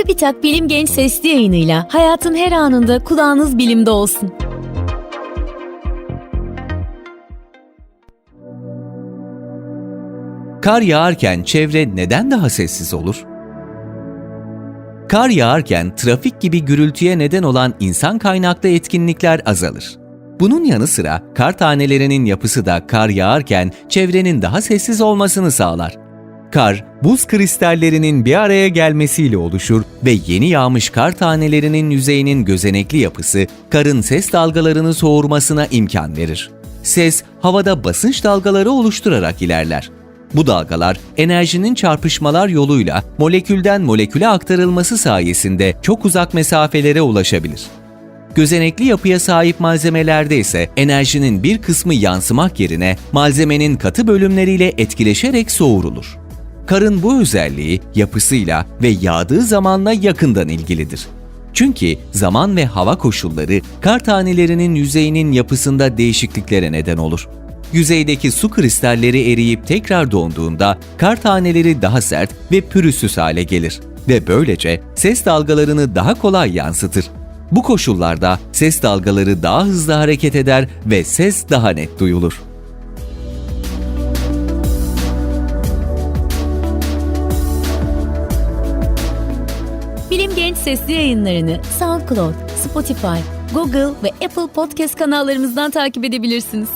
TÜBİTAK Bilim Genç Sesli yayınıyla hayatın her anında kulağınız bilimde olsun. Kar yağarken çevre neden daha sessiz olur? Kar yağarken trafik gibi gürültüye neden olan insan kaynaklı etkinlikler azalır. Bunun yanı sıra kar tanelerinin yapısı da kar yağarken çevrenin daha sessiz olmasını sağlar. Kar, buz kristallerinin bir araya gelmesiyle oluşur ve yeni yağmış kar tanelerinin yüzeyinin gözenekli yapısı karın ses dalgalarını soğurmasına imkan verir. Ses, havada basınç dalgaları oluşturarak ilerler. Bu dalgalar enerjinin çarpışmalar yoluyla molekülden moleküle aktarılması sayesinde çok uzak mesafelere ulaşabilir. Gözenekli yapıya sahip malzemelerde ise enerjinin bir kısmı yansımak yerine malzemenin katı bölümleriyle etkileşerek soğurulur. Karın bu özelliği yapısıyla ve yağdığı zamanla yakından ilgilidir. Çünkü zaman ve hava koşulları kar tanelerinin yüzeyinin yapısında değişikliklere neden olur. Yüzeydeki su kristalleri eriyip tekrar donduğunda kar taneleri daha sert ve pürüzsüz hale gelir ve böylece ses dalgalarını daha kolay yansıtır. Bu koşullarda ses dalgaları daha hızlı hareket eder ve ses daha net duyulur. Bilim Genç Sesli yayınlarını SoundCloud, Spotify, Google ve Apple Podcast kanallarımızdan takip edebilirsiniz.